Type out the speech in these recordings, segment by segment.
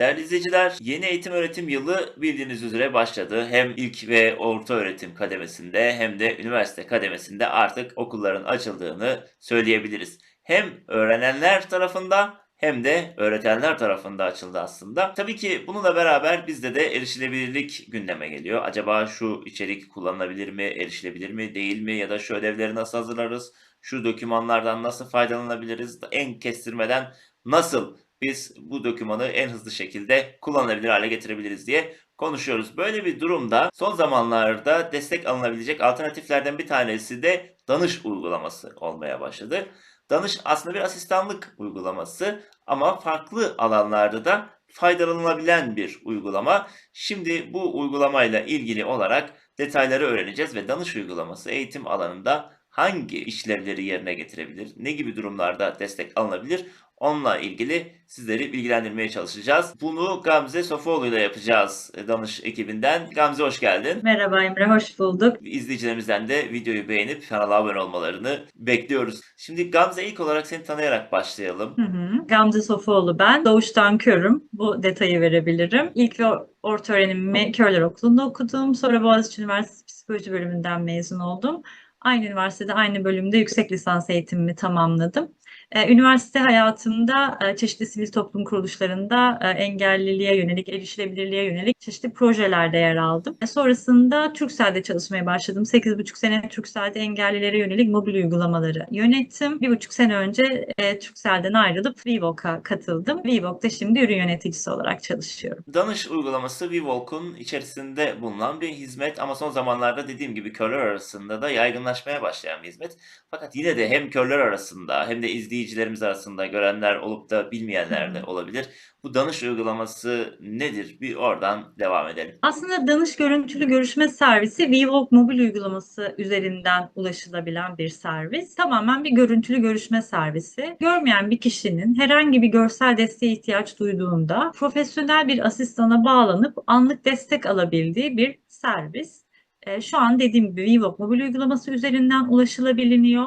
Değerli izleyiciler, yeni eğitim öğretim yılı bildiğiniz üzere başladı. Hem ilk ve orta öğretim kademesinde hem de üniversite kademesinde artık okulların açıldığını söyleyebiliriz. Hem öğrenenler tarafından hem de öğretenler tarafında açıldı aslında. Tabii ki bununla beraber bizde de erişilebilirlik gündeme geliyor. Acaba şu içerik kullanılabilir mi, erişilebilir mi, değil mi ya da şu ödevleri nasıl hazırlarız, şu dokümanlardan nasıl faydalanabiliriz, en kestirmeden nasıl biz bu dokümanı en hızlı şekilde kullanılabilir hale getirebiliriz diye konuşuyoruz. Böyle bir durumda son zamanlarda destek alınabilecek alternatiflerden bir tanesi de danış uygulaması olmaya başladı. Danış aslında bir asistanlık uygulaması ama farklı alanlarda da faydalanılabilen bir uygulama. Şimdi bu uygulamayla ilgili olarak detayları öğreneceğiz ve danış uygulaması eğitim alanında hangi işlevleri yerine getirebilir, ne gibi durumlarda destek alınabilir Onunla ilgili sizleri bilgilendirmeye çalışacağız. Bunu Gamze Sofoğlu ile yapacağız danış ekibinden. Gamze hoş geldin. Merhaba Emre, hoş bulduk. İzleyicilerimizden de videoyu beğenip kanala abone olmalarını bekliyoruz. Şimdi Gamze ilk olarak seni tanıyarak başlayalım. Hı hı. Gamze Sofuoğlu ben. Doğuştan körüm. Bu detayı verebilirim. İlk ve orta öğrenimimi Körler Okulu'nda okudum. Sonra Boğaziçi Üniversitesi Psikoloji bölümünden mezun oldum. Aynı üniversitede aynı bölümde yüksek lisans eğitimimi tamamladım. Ee, üniversite hayatımda e, çeşitli sivil toplum kuruluşlarında e, engelliliğe yönelik, erişilebilirliğe yönelik çeşitli projelerde yer aldım. E, sonrasında Turkcell'de çalışmaya başladım. 8,5 sene Turkcell'de engellilere yönelik mobil uygulamaları yönettim. Bir buçuk sene önce Turkcell'den ayrılıp Vivok'a katıldım. Vivok'ta şimdi ürün yöneticisi olarak çalışıyorum. Danış uygulaması Vivok'un içerisinde bulunan bir hizmet ama son zamanlarda dediğim gibi körler arasında da yaygınlaşmaya başlayan bir hizmet. Fakat yine de hem körler arasında hem de izleyiciler izleyicilerimiz arasında görenler olup da bilmeyenler de olabilir. Bu danış uygulaması nedir? Bir oradan devam edelim. Aslında danış görüntülü görüşme servisi VWalk mobil uygulaması üzerinden ulaşılabilen bir servis. Tamamen bir görüntülü görüşme servisi. Görmeyen bir kişinin herhangi bir görsel desteğe ihtiyaç duyduğunda profesyonel bir asistana bağlanıp anlık destek alabildiği bir servis. E, şu an dediğim gibi VWalk mobil uygulaması üzerinden ulaşılabiliyor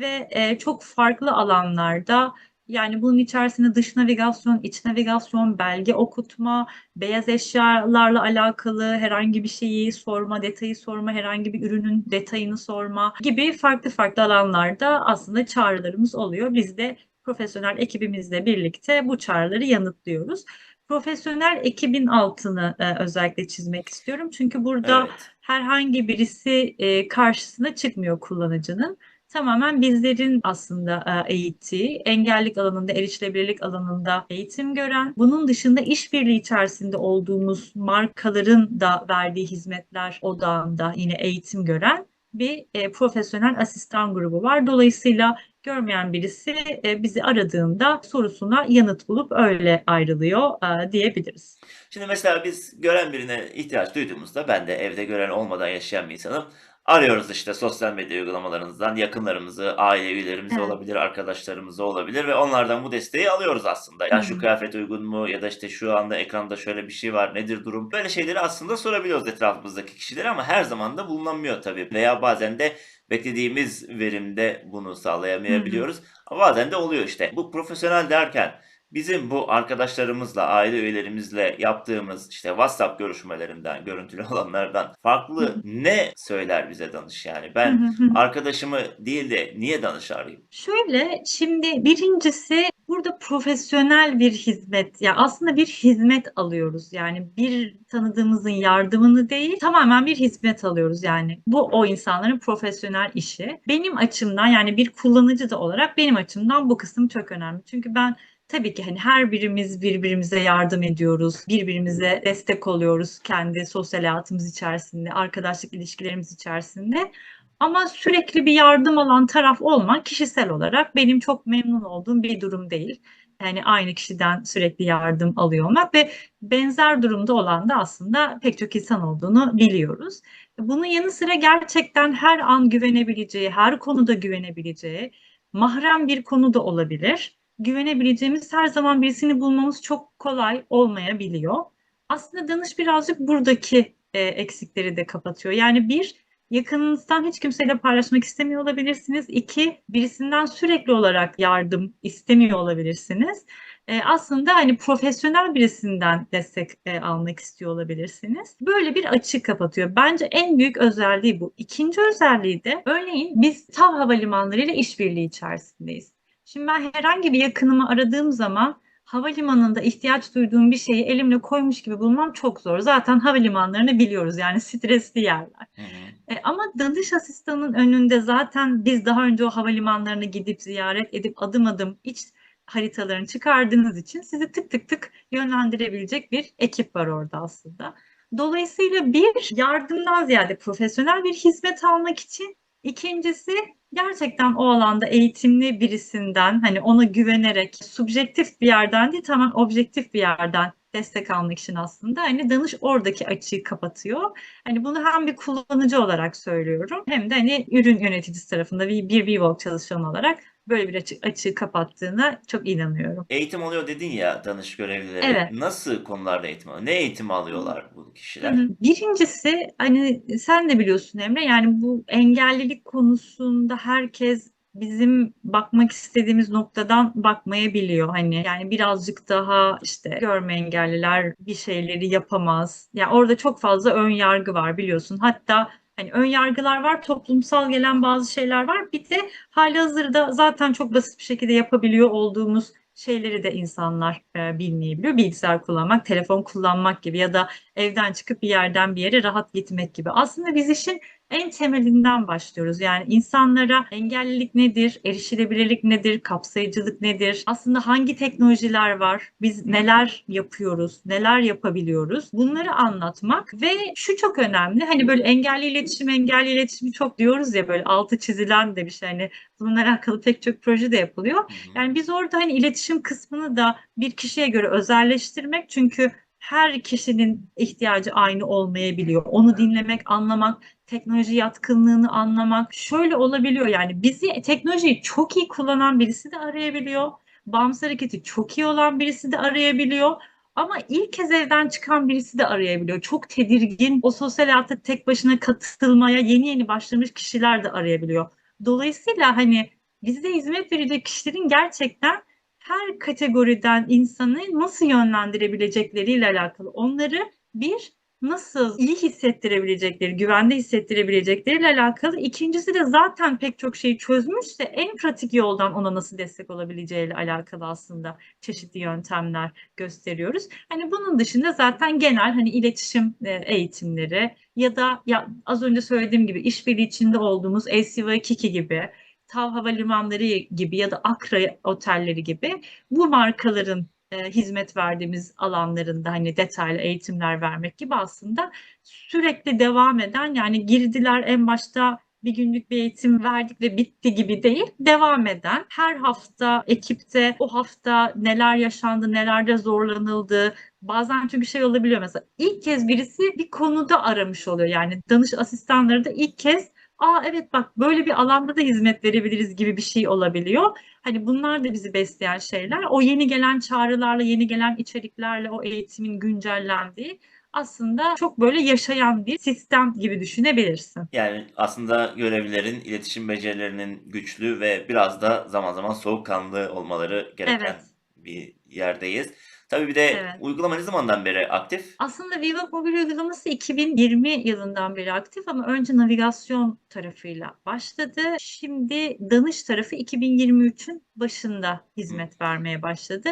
ve e, çok farklı alanlarda yani bunun içerisinde dış navigasyon, iç navigasyon, belge okutma, beyaz eşyalarla alakalı herhangi bir şeyi sorma, detayı sorma, herhangi bir ürünün detayını sorma gibi farklı farklı alanlarda aslında çağrılarımız oluyor. Biz de profesyonel ekibimizle birlikte bu çağrıları yanıtlıyoruz. Profesyonel ekibin altını e, özellikle çizmek istiyorum. Çünkü burada evet. herhangi birisi e, karşısına çıkmıyor kullanıcının tamamen bizlerin aslında e, eğittiği, engellik alanında, erişilebilirlik alanında eğitim gören, bunun dışında işbirliği içerisinde olduğumuz markaların da verdiği hizmetler odağında yine eğitim gören bir e, profesyonel asistan grubu var. Dolayısıyla görmeyen birisi e, bizi aradığında sorusuna yanıt bulup öyle ayrılıyor e, diyebiliriz. Şimdi mesela biz gören birine ihtiyaç duyduğumuzda ben de evde gören olmadan yaşayan bir insanım. Arıyoruz işte sosyal medya uygulamalarımızdan yakınlarımızı, aile üyelerimiz Evet. olabilir, arkadaşlarımız olabilir ve onlardan bu desteği alıyoruz aslında. Ya şu kıyafet uygun mu ya da işte şu anda ekranda şöyle bir şey var nedir durum? Böyle şeyleri aslında sorabiliyoruz etrafımızdaki kişilere ama her zaman da bulunamıyor tabii. Veya bazen de beklediğimiz verimde bunu sağlayamayabiliyoruz. Ama bazen de oluyor işte. Bu profesyonel derken bizim bu arkadaşlarımızla, aile üyelerimizle yaptığımız işte WhatsApp görüşmelerinden, görüntülü olanlardan farklı ne söyler bize danış yani? Ben arkadaşımı değil de niye danış arayayım? Şöyle, şimdi birincisi burada profesyonel bir hizmet, ya aslında bir hizmet alıyoruz. Yani bir tanıdığımızın yardımını değil, tamamen bir hizmet alıyoruz yani. Bu o insanların profesyonel işi. Benim açımdan yani bir kullanıcı da olarak benim açımdan bu kısım çok önemli. Çünkü ben tabii ki hani her birimiz birbirimize yardım ediyoruz, birbirimize destek oluyoruz kendi sosyal hayatımız içerisinde, arkadaşlık ilişkilerimiz içerisinde. Ama sürekli bir yardım alan taraf olmak kişisel olarak benim çok memnun olduğum bir durum değil. Yani aynı kişiden sürekli yardım alıyor olmak ve benzer durumda olan da aslında pek çok insan olduğunu biliyoruz. Bunun yanı sıra gerçekten her an güvenebileceği, her konuda güvenebileceği, mahrem bir konu da olabilir güvenebileceğimiz her zaman birisini bulmamız çok kolay olmayabiliyor. Aslında danış birazcık buradaki e, eksikleri de kapatıyor. Yani bir yakınınızdan hiç kimseyle paylaşmak istemiyor olabilirsiniz. İki, birisinden sürekli olarak yardım istemiyor olabilirsiniz. E, aslında hani profesyonel birisinden destek e, almak istiyor olabilirsiniz. Böyle bir açık kapatıyor. Bence en büyük özelliği bu. İkinci özelliği de örneğin biz TAV havalimanları ile işbirliği içerisindeyiz. Şimdi ben herhangi bir yakınımı aradığım zaman havalimanında ihtiyaç duyduğum bir şeyi elimle koymuş gibi bulmam çok zor. Zaten havalimanlarını biliyoruz yani stresli yerler. Hı hı. E, ama danış asistanın önünde zaten biz daha önce o havalimanlarına gidip ziyaret edip adım adım iç haritalarını çıkardığınız için sizi tık tık tık yönlendirebilecek bir ekip var orada aslında. Dolayısıyla bir yardımdan ziyade profesyonel bir hizmet almak için ikincisi gerçekten o alanda eğitimli birisinden hani ona güvenerek subjektif bir yerden değil tamamen objektif bir yerden destek almak için aslında hani danış oradaki açığı kapatıyor. Hani bunu hem bir kullanıcı olarak söylüyorum hem de hani ürün yöneticisi tarafında bir, bir VWalk çalışanı olarak böyle bir açık, açığı kapattığına çok inanıyorum. Eğitim oluyor dedin ya danış görevlileri. Evet. Nasıl konularda eğitim alıyor? Ne eğitim alıyorlar bu Hı kişiler? hı. Birincisi hani sen de biliyorsun Emre yani bu engellilik konusunda herkes bizim bakmak istediğimiz noktadan bakmayabiliyor. Hani yani birazcık daha işte görme engelliler bir şeyleri yapamaz. Yani orada çok fazla ön yargı var biliyorsun. Hatta hani ön yargılar var, toplumsal gelen bazı şeyler var. Bir de halihazırda zaten çok basit bir şekilde yapabiliyor olduğumuz şeyleri de insanlar e, bilmeyebiliyor. Bilgisayar kullanmak, telefon kullanmak gibi ya da evden çıkıp bir yerden bir yere rahat gitmek gibi. Aslında biz işin en temelinden başlıyoruz. Yani insanlara engellilik nedir, erişilebilirlik nedir, kapsayıcılık nedir, aslında hangi teknolojiler var, biz neler yapıyoruz, neler yapabiliyoruz bunları anlatmak ve şu çok önemli. Hani böyle engelli iletişim, engelli iletişimi çok diyoruz ya böyle altı çizilen de bir şey. Hani bununla alakalı pek çok proje de yapılıyor. Yani biz orada hani iletişim kısmını da bir kişiye göre özelleştirmek çünkü her kişinin ihtiyacı aynı olmayabiliyor. Onu dinlemek, anlamak, teknoloji yatkınlığını anlamak şöyle olabiliyor yani bizi teknolojiyi çok iyi kullanan birisi de arayabiliyor. Bağımsız hareketi çok iyi olan birisi de arayabiliyor. Ama ilk kez evden çıkan birisi de arayabiliyor. Çok tedirgin, o sosyal hayata tek başına katılmaya yeni yeni başlamış kişiler de arayabiliyor. Dolayısıyla hani bize hizmet verecek kişilerin gerçekten her kategoriden insanı nasıl yönlendirebilecekleriyle alakalı. Onları bir nasıl iyi hissettirebilecekleri, güvende hissettirebilecekleriyle alakalı. İkincisi de zaten pek çok şeyi çözmüşse en pratik yoldan ona nasıl destek olabileceğiyle alakalı aslında çeşitli yöntemler gösteriyoruz. Hani bunun dışında zaten genel hani iletişim e, eğitimleri ya da ya az önce söylediğim gibi işbirliği içinde olduğumuz LCV Kiki gibi TAV Havalimanları gibi ya da Akra otelleri gibi bu markaların e, hizmet verdiğimiz alanlarında hani detaylı eğitimler vermek gibi aslında sürekli devam eden yani girdiler en başta bir günlük bir eğitim verdik ve bitti gibi değil, devam eden her hafta ekipte o hafta neler yaşandı, nelerde zorlanıldı, bazen çünkü şey olabiliyor mesela ilk kez birisi bir konuda aramış oluyor. Yani danış asistanları da ilk kez aa evet bak böyle bir alanda da hizmet verebiliriz gibi bir şey olabiliyor. Hani bunlar da bizi besleyen şeyler. O yeni gelen çağrılarla, yeni gelen içeriklerle o eğitimin güncellendiği aslında çok böyle yaşayan bir sistem gibi düşünebilirsin. Yani aslında görevlilerin iletişim becerilerinin güçlü ve biraz da zaman zaman soğukkanlı olmaları gereken Evet. bir yerdeyiz. Tabii bir de Evet. uygulama ne zamandan beri aktif? Aslında Viva mobil uygulaması 2020 yılından beri aktif ama önce navigasyon tarafıyla başladı. Şimdi danış tarafı 2023'ün başında hizmet vermeye başladı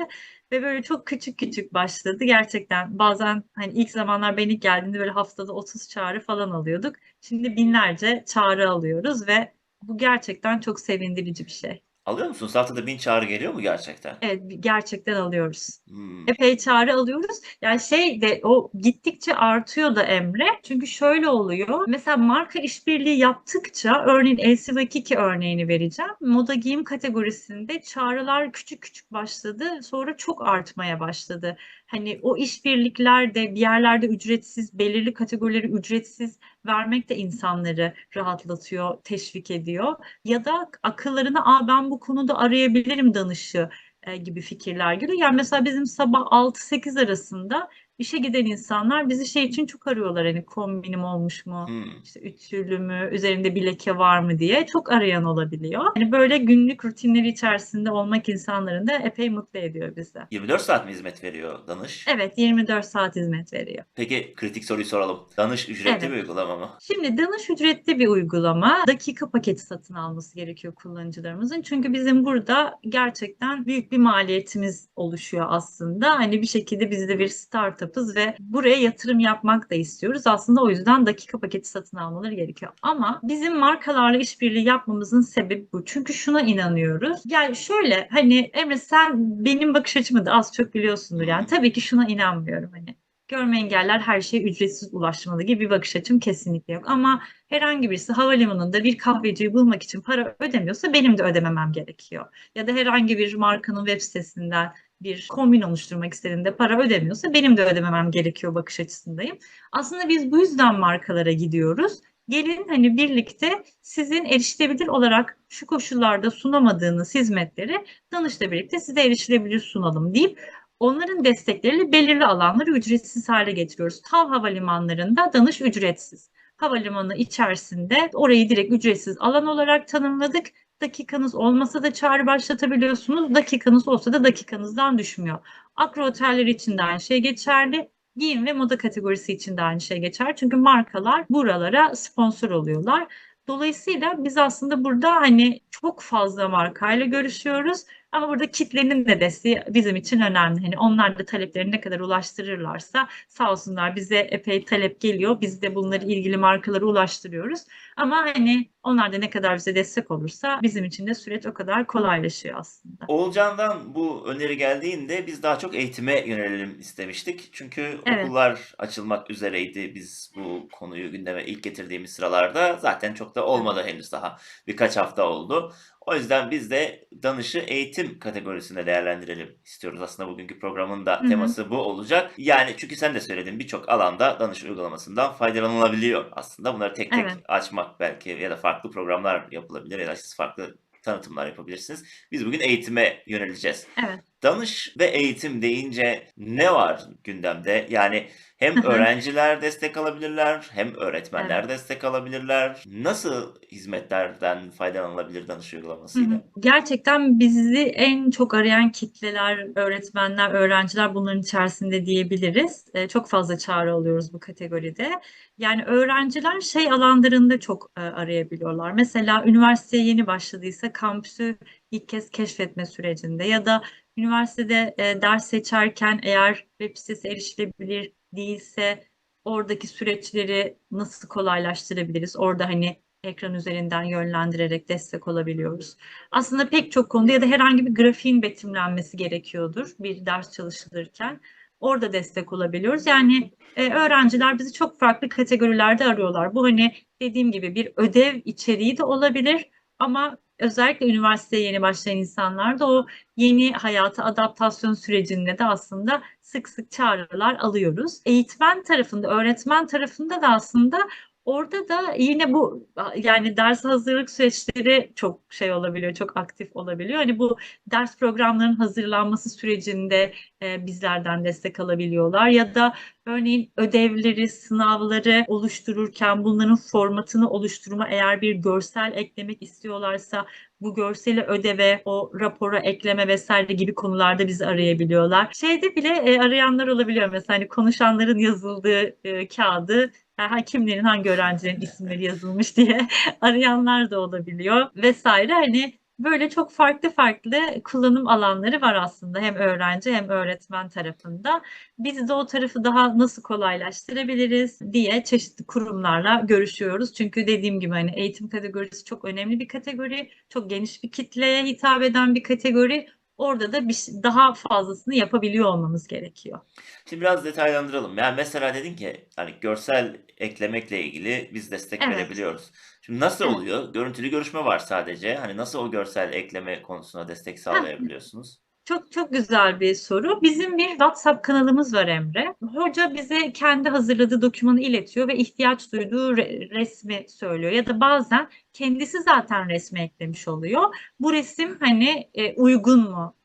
ve böyle çok küçük küçük başladı. Gerçekten bazen hani ilk zamanlar ben ilk geldiğimde böyle haftada 30 çağrı falan alıyorduk. Şimdi binlerce çağrı alıyoruz ve bu gerçekten çok sevindirici bir şey. Alıyor musunuz? Haftada bin çağrı geliyor mu gerçekten? Evet, gerçekten alıyoruz. Hmm. Epey çağrı alıyoruz. Yani şey de o gittikçe artıyor da Emre. Çünkü şöyle oluyor. Mesela marka işbirliği yaptıkça örneğin LC Vakiki örneğini vereceğim. Moda giyim kategorisinde çağrılar küçük küçük başladı. Sonra çok artmaya başladı. Hani o işbirlikler de bir yerlerde ücretsiz, belirli kategorileri ücretsiz vermek de insanları rahatlatıyor, teşvik ediyor. Ya da akıllarına Aa, ben bu konuda arayabilirim danışı e, gibi fikirler geliyor. Yani mesela bizim sabah 6-8 arasında işe giden insanlar bizi şey için çok arıyorlar hani kombinim olmuş mu? Hmm. İşte ütülü mü, üzerinde bir leke var mı diye çok arayan olabiliyor. Hani böyle günlük rutinleri içerisinde olmak insanların da epey mutlu ediyor bizi. 24 saat mi hizmet veriyor Danış? Evet, 24 saat hizmet veriyor. Peki kritik soruyu soralım. Danış ücretli Evet. bir uygulama mı? Şimdi Danış ücretli bir uygulama. Dakika paketi satın alması gerekiyor kullanıcılarımızın. Çünkü bizim burada gerçekten büyük bir maliyetimiz oluşuyor aslında. Hani bir şekilde biz de bir startup'ız ve buraya yatırım yapmak da istiyoruz. Aslında o yüzden dakika paketi satın almaları gerekiyor. Ama bizim markalarla işbirliği yapmamızın sebebi bu. Çünkü şuna inanıyoruz. Yani şöyle hani Emre sen benim bakış açımı da az çok biliyorsundur yani. Tabii ki şuna inanmıyorum hani. Görme engeller her şeye ücretsiz ulaşmalı gibi bir bakış açım kesinlikle yok. Ama herhangi birisi havalimanında bir kahveciyi bulmak için para ödemiyorsa benim de ödememem gerekiyor. Ya da herhangi bir markanın web sitesinden bir kombin oluşturmak istediğinde para ödemiyorsa benim de ödememem gerekiyor bakış açısındayım. Aslında biz bu yüzden markalara gidiyoruz. Gelin hani birlikte sizin erişilebilir olarak şu koşullarda sunamadığınız hizmetleri danışla birlikte size erişilebilir sunalım deyip onların destekleriyle belirli alanları ücretsiz hale getiriyoruz. TAV havalimanlarında danış ücretsiz. Havalimanı içerisinde orayı direkt ücretsiz alan olarak tanımladık. Dakikanız olmasa da çağrı başlatabiliyorsunuz. Dakikanız olsa da dakikanızdan düşmüyor. Akro oteller için de aynı şey geçerli. Giyim ve moda kategorisi için de aynı şey geçer. Çünkü markalar buralara sponsor oluyorlar. Dolayısıyla biz aslında burada hani çok fazla markayla görüşüyoruz. Ama burada kitlenin de desteği bizim için önemli. Hani onlar da taleplerini ne kadar ulaştırırlarsa sağ olsunlar bize epey talep geliyor. Biz de bunları ilgili markalara ulaştırıyoruz. Ama hani onlar da ne kadar bize destek olursa bizim için de süreç o kadar kolaylaşıyor aslında. Oğulcan'dan bu öneri geldiğinde biz daha çok eğitime yönelelim istemiştik. Çünkü Evet. okullar açılmak üzereydi biz bu konuyu gündeme ilk getirdiğimiz sıralarda. Zaten çok da olmadı henüz daha. Birkaç hafta oldu. O yüzden biz de danışı eğitim kategorisinde değerlendirelim istiyoruz. Aslında bugünkü programın da teması bu olacak. Yani çünkü sen de söyledin birçok alanda danış uygulamasından faydalanılabiliyor aslında. Bunları tek tek Evet. açmak belki ya da farklı programlar yapılabilir ya da siz farklı tanıtımlar yapabilirsiniz. Biz bugün eğitime yöneleceğiz. Evet. Danış ve eğitim deyince ne var gündemde? Yani hem öğrenciler destek alabilirler, hem öğretmenler destek alabilirler. Nasıl hizmetlerden faydalanılabilir danış Hı uygulamasıyla? hı. Gerçekten bizi en çok arayan kitleler, öğretmenler, öğrenciler bunların içerisinde diyebiliriz. Ee, çok fazla çağrı alıyoruz bu kategoride. Yani öğrenciler şey alanlarında çok e, arayabiliyorlar. Mesela üniversiteye yeni başladıysa kampüsü ilk kez keşfetme sürecinde ya da üniversitede e, ders seçerken eğer web sitesi erişilebilir değilse oradaki süreçleri nasıl kolaylaştırabiliriz? Orada hani ekran üzerinden yönlendirerek destek olabiliyoruz. Aslında pek çok konuda ya da herhangi bir grafiğin betimlenmesi gerekiyordur bir ders çalışılırken. Orada destek olabiliyoruz. Yani e, öğrenciler bizi çok farklı kategorilerde arıyorlar. Bu hani dediğim gibi bir ödev içeriği de olabilir ama özellikle üniversiteye yeni başlayan insanlar da o yeni hayata adaptasyon sürecinde de aslında sık sık çağrılar alıyoruz. Eğitmen tarafında, öğretmen tarafında da aslında orada da yine bu yani ders hazırlık süreçleri çok şey olabiliyor, çok aktif olabiliyor. Hani bu ders programlarının hazırlanması sürecinde e, bizlerden destek alabiliyorlar ya da örneğin ödevleri, sınavları oluştururken bunların formatını oluşturma eğer bir görsel eklemek istiyorlarsa bu görseli ödeve, o rapora ekleme vesaire gibi konularda bizi arayabiliyorlar. Şeyde bile e, arayanlar olabiliyor mesela hani konuşanların yazıldığı e, kağıdı ha, kimlerin hangi öğrencilerin isimleri yazılmış diye arayanlar da olabiliyor vesaire. Hani böyle çok farklı farklı kullanım alanları var aslında hem öğrenci hem öğretmen tarafında. Biz de o tarafı daha nasıl kolaylaştırabiliriz diye çeşitli kurumlarla görüşüyoruz. Çünkü dediğim gibi hani eğitim kategorisi çok önemli bir kategori, çok geniş bir kitleye hitap eden bir kategori. Orada da bir, şey- daha fazlasını yapabiliyor olmamız gerekiyor. Şimdi biraz detaylandıralım. Yani mesela dedin ki hani görsel eklemekle ilgili biz destek Evet. verebiliyoruz. Şimdi nasıl oluyor? Görüntülü görüşme var sadece. Hani nasıl o görsel ekleme konusuna destek sağlayabiliyorsunuz? Çok çok güzel bir soru. Bizim bir WhatsApp kanalımız var Emre. Hoca bize kendi hazırladığı dokümanı iletiyor ve ihtiyaç duyduğu re- resmi söylüyor. Ya da bazen kendisi zaten resmi eklemiş oluyor. Bu resim hani e, uygun mu?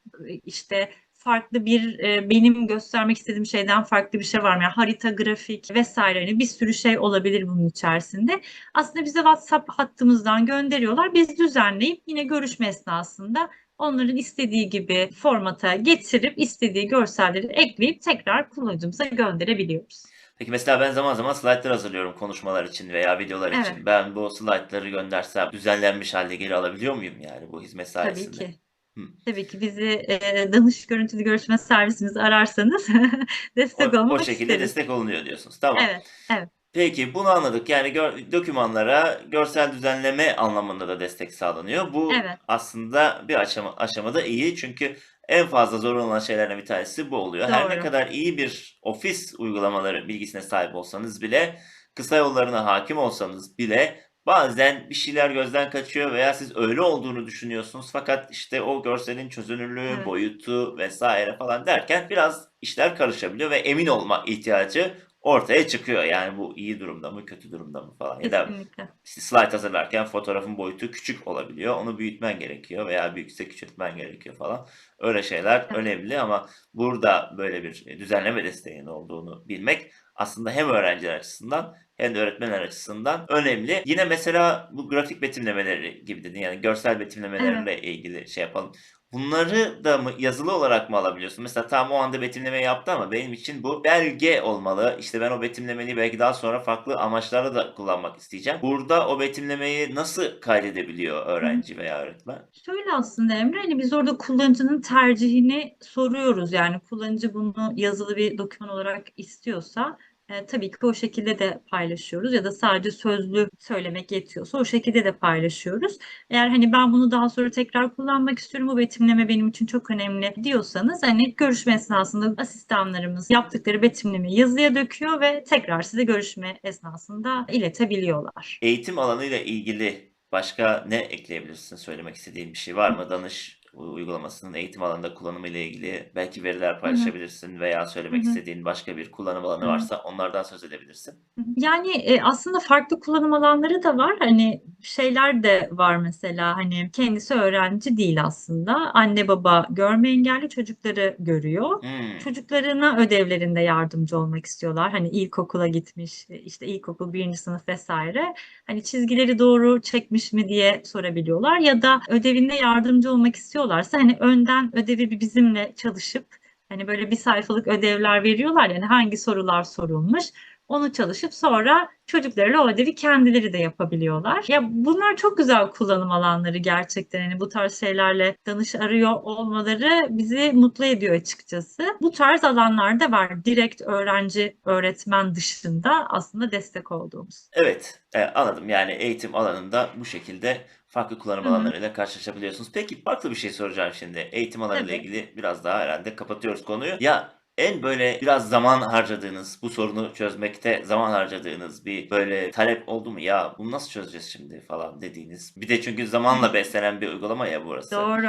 İşte farklı bir e, benim göstermek istediğim şeyden farklı bir şey var mı? Yani harita, grafik vesaire hani bir sürü şey olabilir bunun içerisinde. Aslında bize WhatsApp hattımızdan gönderiyorlar. Biz düzenleyip yine görüşme esnasında onların istediği gibi formata getirip istediği görselleri ekleyip tekrar kullanıcımıza gönderebiliyoruz. Peki mesela ben zaman zaman slaytlar hazırlıyorum konuşmalar için veya videolar Evet. için. Ben bu slaytları göndersem düzenlenmiş halde geri alabiliyor muyum yani bu hizmet Tabii sayesinde? ki. Hı. Tabii ki bizi e, danış görüntülü görüşme servisimizi ararsanız destek O, o olmak şekilde isteriz. destek olunuyor diyorsunuz. Tamam. Evet, evet. Peki bunu anladık. Yani gör- dokümanlara görsel düzenleme anlamında da destek sağlanıyor. Bu Evet. aslında bir aşama, aşamada iyi çünkü en fazla zor olan şeylerden bir tanesi bu oluyor. Her ne Doğru. kadar iyi bir ofis uygulamaları bilgisine sahip olsanız bile, kısa yollarına hakim olsanız bile bazen bir şeyler gözden kaçıyor veya siz öyle olduğunu düşünüyorsunuz fakat işte o görselin çözünürlüğü, Evet. boyutu vesaire falan derken biraz işler karışabiliyor ve emin olma ihtiyacı ortaya çıkıyor. Yani bu iyi durumda mı, kötü durumda mı falan ya da Kesinlikle. işte slide hazırlarken fotoğrafın boyutu küçük olabiliyor. Onu büyütmen gerekiyor veya büyükse küçültmen gerekiyor falan. Öyle şeyler Evet. önemli ama burada böyle bir düzenleme desteğinin olduğunu bilmek aslında hem öğrenciler açısından hem de öğretmenler açısından önemli. Yine mesela bu grafik betimlemeleri gibi dedin yani görsel betimlemelerle ilgili şey yapalım. Bunları da mı yazılı olarak mı alabiliyorsun? Mesela tam o anda betimleme yaptı ama benim için bu belge olmalı. İşte ben o betimlemeyi belki daha sonra farklı amaçlarla da kullanmak isteyeceğim. Burada o betimlemeyi nasıl kaydedebiliyor öğrenci veya öğretmen? Şöyle aslında Emre, hani biz orada kullanıcının tercihini soruyoruz. Yani kullanıcı bunu yazılı bir doküman olarak istiyorsa e, tabii ki o şekilde de paylaşıyoruz ya da sadece sözlü söylemek yetiyorsa o şekilde de paylaşıyoruz. Eğer hani ben bunu daha sonra tekrar kullanmak istiyorum, bu betimleme benim için çok önemli diyorsanız hani görüşme esnasında asistanlarımız yaptıkları betimlemeyi yazıya döküyor ve tekrar size görüşme esnasında iletebiliyorlar. Eğitim alanıyla ilgili başka ne ekleyebilirsin? Söylemek istediğin bir şey var mı? Danış uygulamasının eğitim alanında kullanımı ile ilgili belki veriler paylaşabilirsin veya söylemek Hı hı. istediğin başka bir kullanım alanı Hı hı. varsa onlardan söz edebilirsin. Yani e, aslında farklı kullanım alanları da var. Hani şeyler de var mesela hani kendisi öğrenci değil aslında. Anne baba görme engelli çocukları görüyor. Hmm. Çocuklarına ödevlerinde yardımcı olmak istiyorlar. Hani ilkokula gitmiş, işte ilkokul birinci sınıf vesaire. Hani çizgileri doğru çekmiş mi diye sorabiliyorlar. Ya da ödevinde yardımcı olmak istiyorlarsa hani önden ödevi bir bizimle çalışıp hani böyle bir sayfalık ödevler veriyorlar yani hangi sorular sorulmuş. Onu çalışıp sonra çocuklarıyla o ödevi kendileri de yapabiliyorlar. Ya bunlar çok güzel kullanım alanları gerçekten. Hani bu tarz şeylerle danış arıyor olmaları bizi mutlu ediyor açıkçası. Bu tarz alanlarda var. Direkt öğrenci, öğretmen dışında aslında destek olduğumuz. Evet, e, anladım. Yani eğitim alanında bu şekilde farklı kullanım Hı hı. alanlarıyla karşılaşabiliyorsunuz. Peki farklı bir şey soracağım şimdi. Eğitim alanıyla Tabii. ilgili biraz daha herhalde kapatıyoruz konuyu. Ya en böyle biraz zaman harcadığınız, bu sorunu çözmekte zaman harcadığınız bir böyle talep oldu mu? Ya bunu nasıl çözeceğiz şimdi falan dediğiniz. Bir de çünkü zamanla beslenen bir uygulama ya burası. Doğru.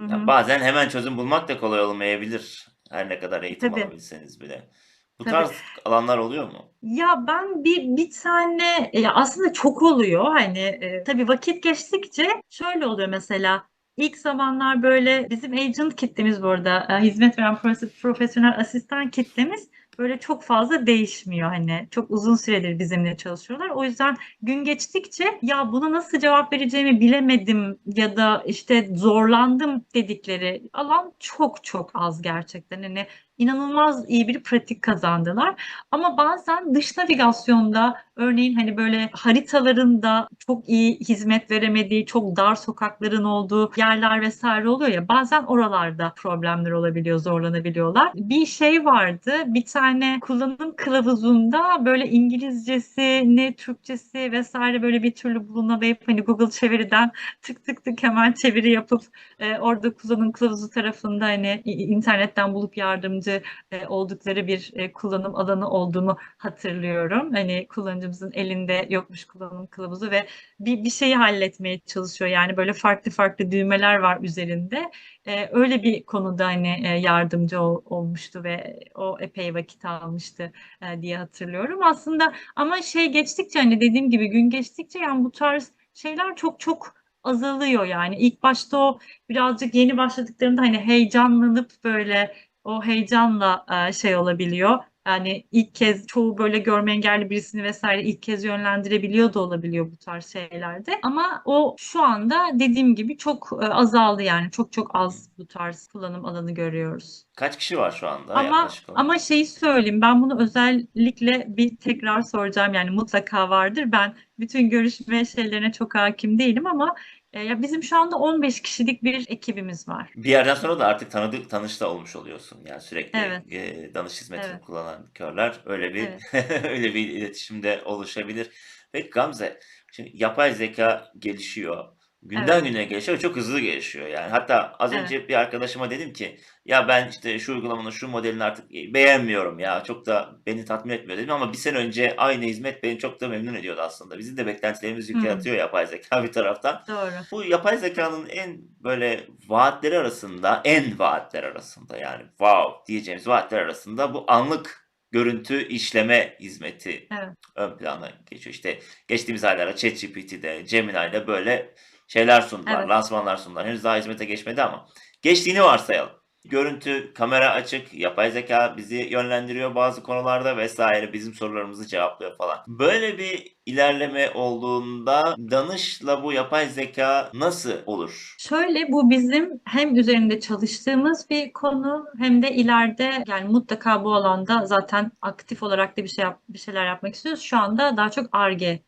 Hı Ya bazen hemen çözüm bulmak da kolay olmayabilir. Her ne kadar eğitim Tabii. alabilseniz bile. Bu Tabii. tarz alanlar oluyor mu? Ya ben bir bir tane ya aslında çok oluyor hani e, tabii vakit geçtikçe şöyle oluyor mesela ilk zamanlar böyle bizim agent kitlemiz bu arada e, hizmet veren profe- profesyonel asistan kitlemiz böyle çok fazla değişmiyor hani çok uzun süredir bizimle çalışıyorlar. O yüzden gün geçtikçe ya buna nasıl cevap vereceğimi bilemedim ya da işte zorlandım dedikleri alan çok çok az gerçekten hani inanılmaz iyi bir pratik kazandılar. Ama bazen dış navigasyonda örneğin hani böyle haritalarında çok iyi hizmet veremediği, çok dar sokakların olduğu yerler vesaire oluyor ya bazen oralarda problemler olabiliyor, zorlanabiliyorlar. Bir şey vardı, bir tane kullanım kılavuzunda böyle İngilizcesi, ne Türkçesi vesaire böyle bir türlü bulunamayıp hani Google çeviriden tık tık tık hemen çeviri yapıp e, orada kullanım kılavuzu tarafında hani internetten bulup yardımcı e, oldukları bir e, kullanım alanı olduğunu hatırlıyorum. Hani kullanıcımızın elinde yokmuş kullanım kılavuzu ve bir, bir şeyi halletmeye çalışıyor. Yani böyle farklı farklı düğmeler var üzerinde. E, öyle bir konuda hani e, yardımcı ol- olmuştu ve o epey vakit almıştı e, diye hatırlıyorum. Aslında ama şey geçtikçe hani dediğim gibi gün geçtikçe yani bu tarz şeyler çok çok azalıyor yani. İlk başta o birazcık yeni başladıklarında hani heyecanlanıp böyle o heyecanla e, şey olabiliyor. Yani ilk kez çoğu böyle görme engelli birisini vesaire ilk kez yönlendirebiliyor da olabiliyor bu tarz şeylerde. Ama o şu anda dediğim gibi çok e, azaldı yani. Çok çok az bu tarz kullanım alanı görüyoruz. Kaç kişi var şu anda Ama yaklaşık olarak? ama şeyi söyleyeyim ben bunu özellikle bir tekrar soracağım yani mutlaka vardır. Ben bütün görüşme şeylerine çok hakim değilim ama ya bizim şu anda 15 kişilik bir ekibimiz var. Bir yerden sonra da artık tanıdık tanış da olmuş oluyorsun. Yani sürekli Evet. e, danış hizmetini Evet. kullanan körler öyle bir Evet. öyle bir iletişimde oluşabilir. Peki Gamze, şimdi yapay zeka gelişiyor. Günden Evet. güne gelişiyor ve çok hızlı gelişiyor yani. Hatta az Evet. önce bir arkadaşıma dedim ki ya ben işte şu uygulamanın şu modelini artık beğenmiyorum ya çok da beni tatmin etmiyor dedim ama bir sene önce aynı hizmet beni çok da memnun ediyordu aslında. Bizim de beklentilerimizi Hı. yükseltiyor yapay zeka bir taraftan. Doğru. Bu yapay zekanın en böyle vaatleri arasında, en vaatler arasında yani wow diyeceğimiz vaatler arasında bu anlık görüntü işleme hizmeti Evet. ön plana geçiyor. İşte geçtiğimiz aylarda ChatGPT'de, Gemini'de böyle şeyler sundular, Evet. lansmanlar sundular. Henüz daha hizmete geçmedi ama geçtiğini varsayalım. Görüntü, kamera açık, yapay zeka bizi yönlendiriyor bazı konularda vesaire bizim sorularımızı cevaplıyor falan. Böyle bir ilerleme olduğunda danışla bu yapay zeka nasıl olur? Şöyle bu bizim hem üzerinde çalıştığımız bir konu hem de ileride yani mutlaka bu alanda zaten aktif olarak da bir şey yap, bir şeyler yapmak istiyoruz. Şu anda daha çok Ar-Ge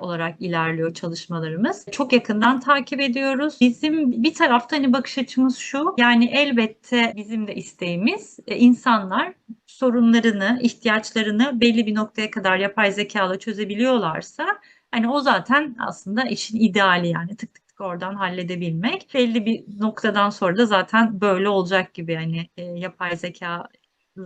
olarak ilerliyor çalışmalarımız. Çok yakından takip ediyoruz. Bizim bir tarafta hani bakış açımız şu. Yani elbette bizim de isteğimiz e, insanlar sorunlarını, ihtiyaçlarını belli bir noktaya kadar yapay zeka ile çözebiliyorlarsa hani o zaten aslında işin ideali yani tık tık oradan halledebilmek. Belli bir noktadan sonra da zaten böyle olacak gibi hani e, yapay zeka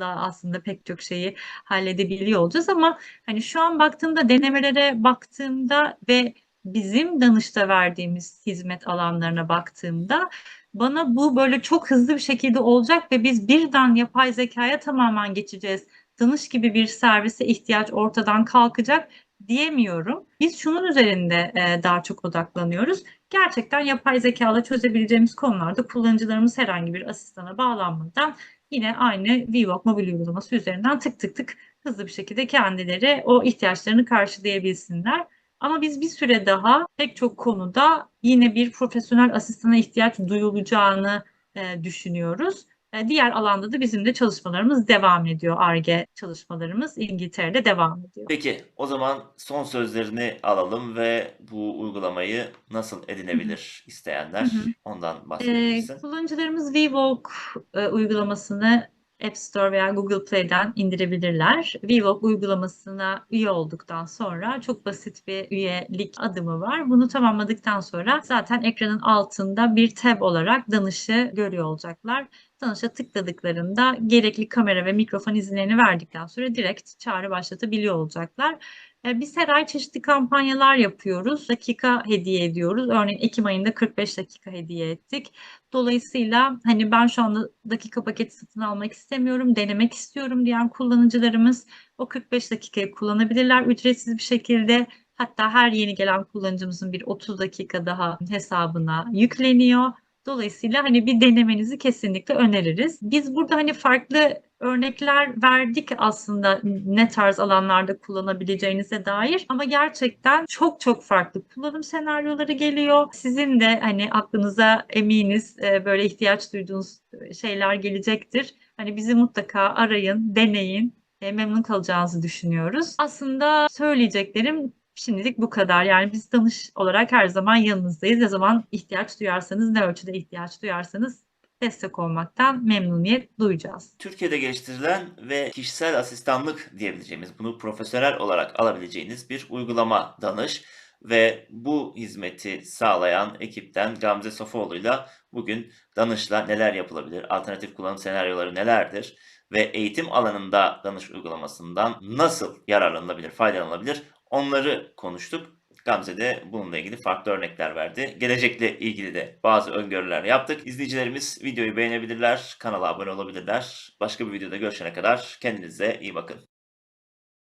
aslında pek çok şeyi halledebiliyor olacağız ama hani şu an baktığımda denemelere baktığımda ve bizim danışta verdiğimiz hizmet alanlarına baktığımda bana bu böyle çok hızlı bir şekilde olacak ve biz birden yapay zekaya tamamen geçeceğiz. Danış gibi bir servise ihtiyaç ortadan kalkacak diyemiyorum. Biz şunun üzerinde e, daha çok odaklanıyoruz. Gerçekten yapay zeka ile çözebileceğimiz konularda kullanıcılarımız herhangi bir asistana bağlanmadan yine aynı VWalk mobil uygulaması üzerinden tık tık tık hızlı bir şekilde kendileri o ihtiyaçlarını karşılayabilsinler. Ama biz bir süre daha pek çok konuda yine bir profesyonel asistana ihtiyaç duyulacağını e, düşünüyoruz. E, diğer alanda da bizim de çalışmalarımız devam ediyor. Ar-Ge çalışmalarımız İngiltere'de devam ediyor. Peki o zaman son sözlerini alalım ve bu uygulamayı nasıl edinebilir isteyenler? Ondan Ee, bahsedebilirsin. kullanıcılarımız VWalk e, uygulamasını App Store veya Google Play'den indirebilirler. VWalk uygulamasına üye olduktan sonra çok basit bir üyelik adımı var. Bunu tamamladıktan sonra zaten ekranın altında bir tab olarak danışı görüyor olacaklar. Danışa tıkladıklarında gerekli kamera ve mikrofon izinlerini verdikten sonra direkt çağrı başlatabiliyor olacaklar. E, Biz her ay çeşitli kampanyalar yapıyoruz. Dakika hediye ediyoruz. Örneğin Ekim ayında 45 dakika hediye ettik. Dolayısıyla hani ben şu anda dakika paketi satın almak istemiyorum, denemek istiyorum diyen kullanıcılarımız o 45 dakikayı kullanabilirler ücretsiz bir şekilde. Hatta her yeni gelen kullanıcımızın bir 30 dakika daha hesabına yükleniyor. Dolayısıyla hani bir denemenizi kesinlikle öneririz. Biz burada hani farklı örnekler verdik aslında ne tarz alanlarda kullanabileceğinize dair ama gerçekten çok çok farklı kullanım senaryoları geliyor. Sizin de hani aklınıza eminiz e, böyle ihtiyaç duyduğunuz şeyler gelecektir. Hani bizi mutlaka arayın, deneyin. E, memnun kalacağınızı düşünüyoruz. Aslında söyleyeceklerim Şimdilik bu kadar. Yani biz danış olarak her zaman yanınızdayız. Ne zaman ihtiyaç duyarsanız, ne ölçüde ihtiyaç duyarsanız destek olmaktan memnuniyet duyacağız. Türkiye'de geliştirilen ve kişisel asistanlık diyebileceğimiz, bunu profesyonel olarak alabileceğiniz bir uygulama danış ve bu hizmeti sağlayan ekipten Gamze Sofoğlu'yla bugün danışla neler yapılabilir, alternatif kullanım senaryoları nelerdir ve eğitim alanında danış uygulamasından nasıl yararlanılabilir, faydalanılabilir onları konuştuk. Gamze de bununla ilgili farklı örnekler verdi. Gelecekle ilgili de bazı öngörüler yaptık. İzleyicilerimiz videoyu beğenebilirler, kanala abone olabilirler. Başka bir videoda görüşene kadar kendinize iyi bakın.